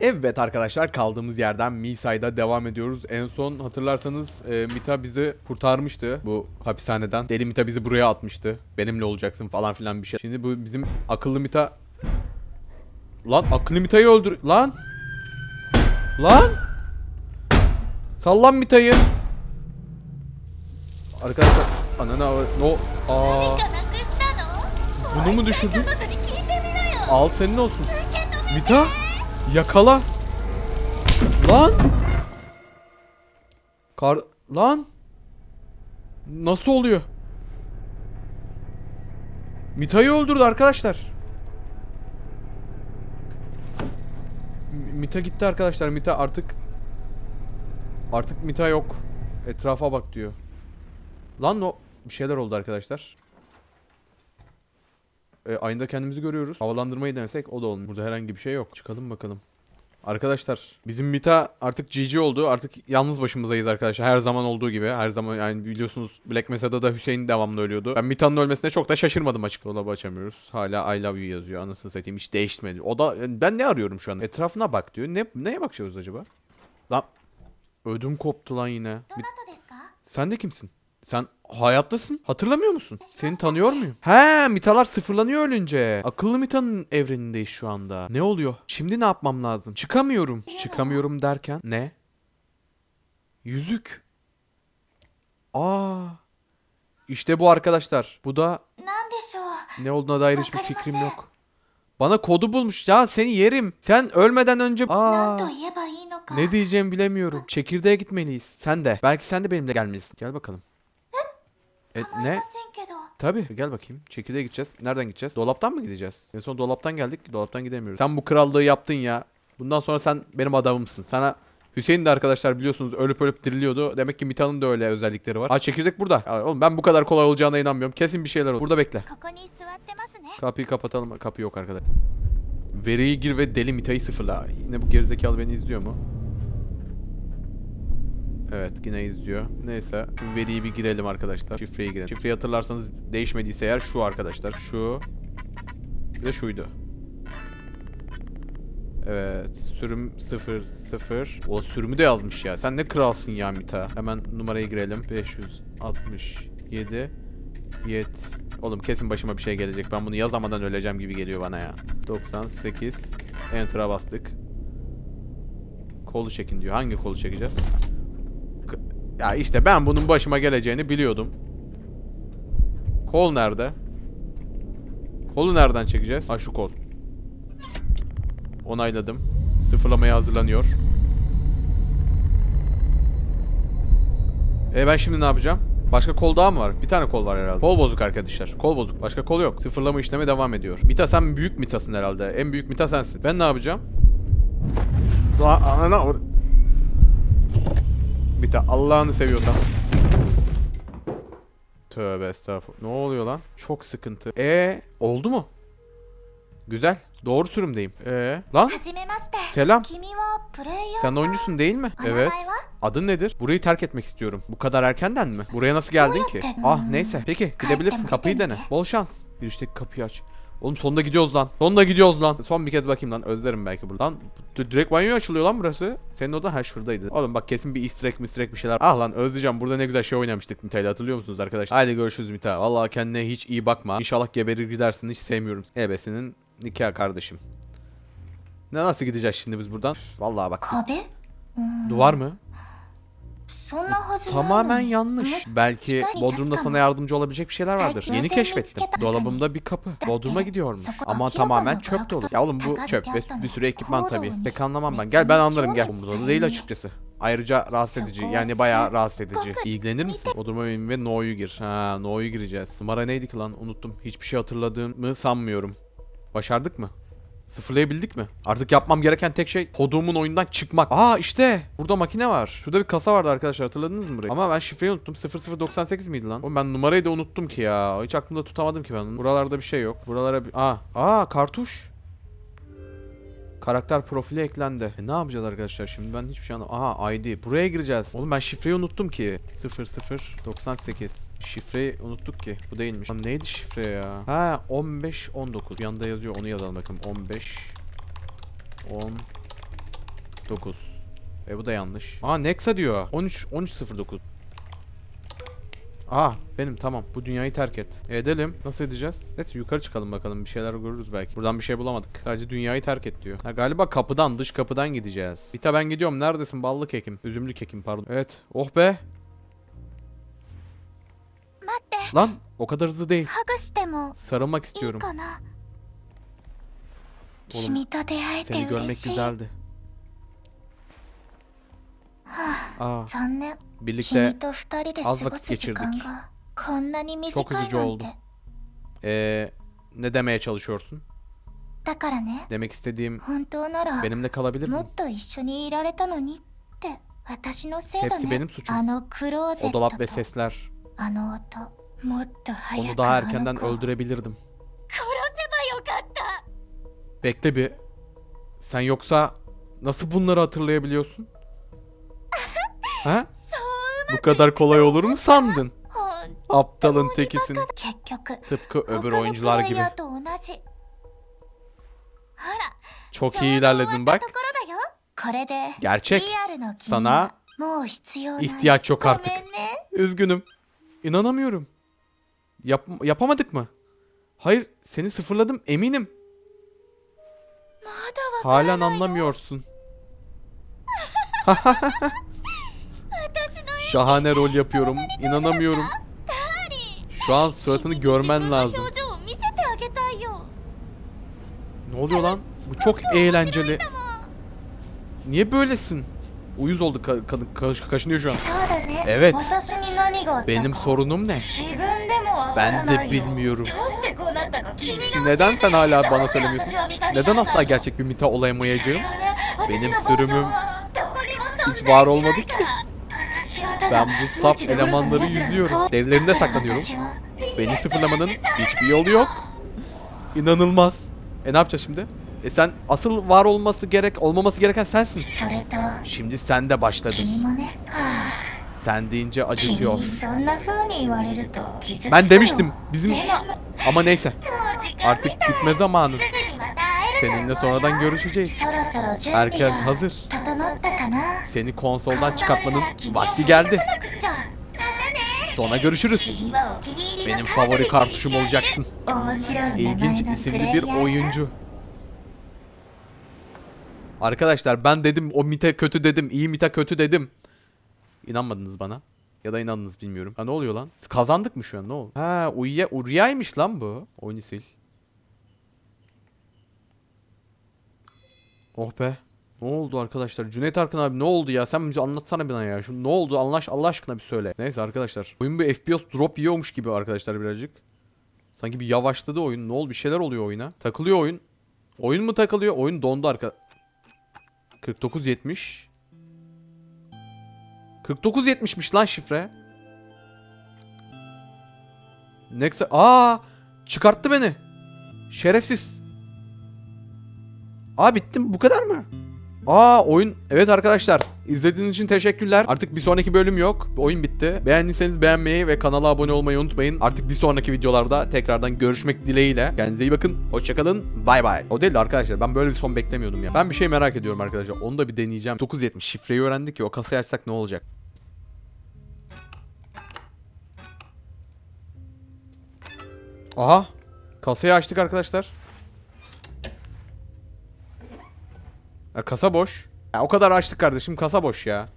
Evet arkadaşlar kaldığımız yerden Misa'yda devam ediyoruz. En son hatırlarsanız e, Mita bizi kurtarmıştı bu hapishaneden. Deli Mita bizi buraya atmıştı. Benimle olacaksın falan filan bir şey. Şimdi bu bizim akıllı Mita... Lan akıllı Mita'yı öldür... Lan! Lan! Sallan Mita'yı! Arkadaşlar... Anana... No... Aa. Bunu mu düşürdün? Al senin olsun. Mita! Yakala. Lan. Kar lan. Nasıl oluyor? Mita'yı öldürdü arkadaşlar. Mita gitti arkadaşlar. Mita artık artık Mita yok. Etrafa bak diyor. Lan o bir şeyler oldu arkadaşlar. E, aynada kendimizi görüyoruz. Havalandırmayı denesek o da olmuyor. Burada herhangi bir şey yok. Çıkalım bakalım. Arkadaşlar bizim Mita artık GG oldu. Artık yalnız başımızdayız arkadaşlar. Her zaman olduğu gibi. Her zaman yani biliyorsunuz Black Mesa'da da Hüseyin devamlı ölüyordu. Ben Mita'nın ölmesine çok da şaşırmadım açık. Dolabı açamıyoruz. Hala I love you yazıyor. Anasını satayım hiç değişmedi. O da ben ne arıyorum şu an? Etrafına bak diyor. Ne, neye bakıyoruz acaba? Lan ödüm koptu lan yine. Bir... Sen de kimsin? Sen hayattasın. Hatırlamıyor musun? Seni tanıyor muyum? He mitalar sıfırlanıyor ölünce. Akıllı mitanın evrenindeyiz şu anda. Ne oluyor? Şimdi ne yapmam lazım? Çıkamıyorum. Çıkamıyorum derken ne? Yüzük. Aa. İşte bu arkadaşlar. Bu da ne olduğuna dair hiçbir fikrim yok. Bana kodu bulmuş. Ya seni yerim. Sen ölmeden önce... Aa, ne diyeceğimi bilemiyorum. Çekirdeğe gitmeliyiz. Sen de. Belki sen de benimle gelmelisin. Gel bakalım. E, ne? Tabi e, gel bakayım. Çekirdeğe gideceğiz. Nereden gideceğiz? Dolaptan mı gideceğiz? En son dolaptan geldik. Dolaptan gidemiyoruz. Sen bu krallığı yaptın ya. Bundan sonra sen benim adamımsın. Sana Hüseyin de arkadaşlar biliyorsunuz ölüp ölüp diriliyordu. Demek ki Mita'nın da öyle özellikleri var. Aa çekirdek burada. Ya, oğlum ben bu kadar kolay olacağına inanmıyorum. Kesin bir şeyler olur. Burada bekle. Kapıyı kapatalım. Kapı yok arkadaşlar. Veriyi gir ve deli Mita'yı sıfırla. Yine bu gerizekalı beni izliyor mu? Evet yine izliyor. Neyse şu veriyi bir girelim arkadaşlar. Şifreyi girelim. Şifreyi hatırlarsanız değişmediyse eğer şu arkadaşlar. Şu. Bir de şuydu. Evet. Sürüm 0 0. O sürümü de yazmış ya. Sen ne kralsın ya Mita. Hemen numaraya girelim. 567 Yet. Oğlum kesin başıma bir şey gelecek. Ben bunu yazamadan öleceğim gibi geliyor bana ya. 98. Enter'a bastık. Kolu çekin diyor. Hangi kolu çekeceğiz? Ya işte ben bunun başıma geleceğini biliyordum. Kol nerede? Kolu nereden çekeceğiz? Ha şu kol. Onayladım. Sıfırlamaya hazırlanıyor. E ben şimdi ne yapacağım? Başka kol daha mı var? Bir tane kol var herhalde. Kol bozuk arkadaşlar. Kol bozuk. Başka kol yok. Sıfırlama işlemi devam ediyor. Mita sen büyük mitasın herhalde. En büyük mita sensin. Ben ne yapacağım? Daha ana bite. Allah'ını seviyorsan. Tövbe estağfurullah. Ne oluyor lan? Çok sıkıntı. E oldu mu? Güzel. Doğru sürümdeyim. Ee, lan? Selam. Sen oyuncusun değil mi? Evet. Adın nedir? Burayı terk etmek istiyorum. Bu kadar erkenden mi? Buraya nasıl geldin ki? Ah neyse. Peki gidebilirsin. Kapıyı dene. Bol şans. Girişteki kapıyı aç. Oğlum sonunda gidiyoruz lan. Sonunda gidiyoruz lan. Son bir kez bakayım lan. Özlerim belki buradan. Direkt banyo açılıyor lan burası. Senin odan ha şuradaydı. Oğlum bak kesin bir easter egg mister egg bir şeyler. Ah lan özleyeceğim. Burada ne güzel şey oynamıştık Mita'yla hatırlıyor musunuz arkadaşlar? Haydi görüşürüz Mita. Vallahi kendine hiç iyi bakma. İnşallah geberir gidersin. Hiç sevmiyorum. Ebesinin nikah kardeşim. Ne nasıl gideceğiz şimdi biz buradan? Vallahi bak. 壁 Duvar mı? Sonra. Tamamen yanlış. Belki Bodrum'da sana yardımcı olabilecek bir şeyler vardır. Yeni keşfettim. Dolabımda bir kapı. Bodrum'a gidiyormuş. Ama tamamen çöp dolu. Ya oğlum bu çöp ve bir sürü ekipman tabii. Pek anlamam ben. Gel ben anlarım gel. Umurumda da değil açıkçası. Ayrıca rahatsız edici. Yani bayağı rahatsız edici. İlgilenir misin? Odurma benim ve No'yu gir. Ha No'yu gireceğiz. Numara neydi ki lan? Unuttum. Hiçbir şey hatırladığımı sanmıyorum. Başardık mı? Sıfırlayabildik mi? Artık yapmam gereken tek şey koduğumun oyundan çıkmak. Aa işte burada makine var. Şurada bir kasa vardı arkadaşlar hatırladınız mı burayı? Ama ben şifreyi unuttum. 0098 miydi lan? Oğlum ben numarayı da unuttum ki ya. Hiç aklımda tutamadım ki ben. Buralarda bir şey yok. Buralara bir... Aa, aa kartuş. Karakter profili eklendi. E ne yapacağız arkadaşlar şimdi ben hiçbir şey anlamadım. Aha ID. Buraya gireceğiz. Oğlum ben şifreyi unuttum ki. 0098. Şifreyi unuttuk ki. Bu değilmiş. Lan neydi şifre ya? Ha 15 19. Bir yanda yazıyor onu yazalım bakın. 15 10 9. E bu da yanlış. Aa Nexa diyor. 13 1309. Aa benim tamam. Bu dünyayı terk et. E, edelim. Nasıl edeceğiz? Neyse yukarı çıkalım bakalım. Bir şeyler görürüz belki. Buradan bir şey bulamadık. Sadece dünyayı terk et diyor. Ha, galiba kapıdan dış kapıdan gideceğiz. Bita ben gidiyorum. Neredesin? Ballı kekim. Üzümlü kekim pardon. Evet. Oh be. Lan o kadar hızlı değil. Sarılmak istiyorum. Oğlum, seni görmek güzeldi. Aa, birlikte az vakit geçirdik. Çok üzücü oldu. Ee, ne demeye çalışıyorsun? Demek istediğim benimle kalabilir mi? Hepsi benim suçum. O dolap ve sesler. Onu daha erkenden öldürebilirdim. Bekle bir. Sen yoksa nasıl bunları hatırlayabiliyorsun? Ha? Bu kadar kolay olur mu sandın? Aptalın tekisin. Tıpkı öbür oyuncular gibi. Çok iyi ilerledin bak. Gerçek. Sana ihtiyaç yok artık. Üzgünüm. İnanamıyorum. Yap yapamadık mı? Hayır seni sıfırladım eminim. Halen anlamıyorsun. Şahane rol yapıyorum. İnanamıyorum. Şu an suratını görmen lazım. Ne oluyor lan? Bu çok eğlenceli. Niye böylesin? Uyuz oldu ka kadın ka kaşınıyor şu an. Evet. Benim sorunum ne? Ben de bilmiyorum. Neden sen hala bana söylemiyorsun? Neden asla gerçek bir mita olamayacağım? Benim sürümüm hiç var olmadı ki. Ben bu saf elemanları yüzüyorum. Derilerinde saklanıyorum. Beni sıfırlamanın hiçbir yolu yok. İnanılmaz. E ne yapacağız şimdi? E sen asıl var olması gerek, olmaması gereken sensin. Şimdi sen de başladın. Sen deyince acıtıyor. Ben demiştim bizim... Ama neyse. Artık gitme zamanı. Seninle sonradan görüşeceğiz. Herkes hazır. Seni konsoldan çıkartmanın vakti geldi. Sonra görüşürüz. Benim favori kartuşum olacaksın. İlginç isimli bir oyuncu. Arkadaşlar ben dedim o mite kötü dedim. iyi mite kötü dedim. İnanmadınız bana. Ya da inandınız bilmiyorum. Ha ne oluyor lan? Kazandık mı şu an ne oldu? Ha uyuya, Urya'ymış lan bu. Oyunu sil. Oh be. Ne oldu arkadaşlar? Cüneyt Arkın abi ne oldu ya? Sen bize anlatsana bana ya. Şu ne oldu? Allah, Allah aşkına bir söyle. Neyse arkadaşlar. Oyun bir FPS drop yiyormuş gibi arkadaşlar birazcık. Sanki bir yavaşladı oyun. Ne oldu? Bir şeyler oluyor oyuna. Takılıyor oyun. Oyun mu takılıyor? Oyun dondu arka. 4970. 4970'miş lan şifre. Nexa aa çıkarttı beni. Şerefsiz. Aa bittim bu kadar mı? Aa oyun evet arkadaşlar izlediğiniz için teşekkürler. Artık bir sonraki bölüm yok. Oyun bitti. Beğendiyseniz beğenmeyi ve kanala abone olmayı unutmayın. Artık bir sonraki videolarda tekrardan görüşmek dileğiyle. Kendinize iyi bakın. Hoşçakalın. Bay bay. O değil de arkadaşlar ben böyle bir son beklemiyordum ya. Ben bir şey merak ediyorum arkadaşlar. Onu da bir deneyeceğim. 970 şifreyi öğrendik ya o kasayı açsak ne olacak? Aha. Kasayı açtık arkadaşlar. Ya kasa boş. Ya o kadar açtık kardeşim kasa boş ya.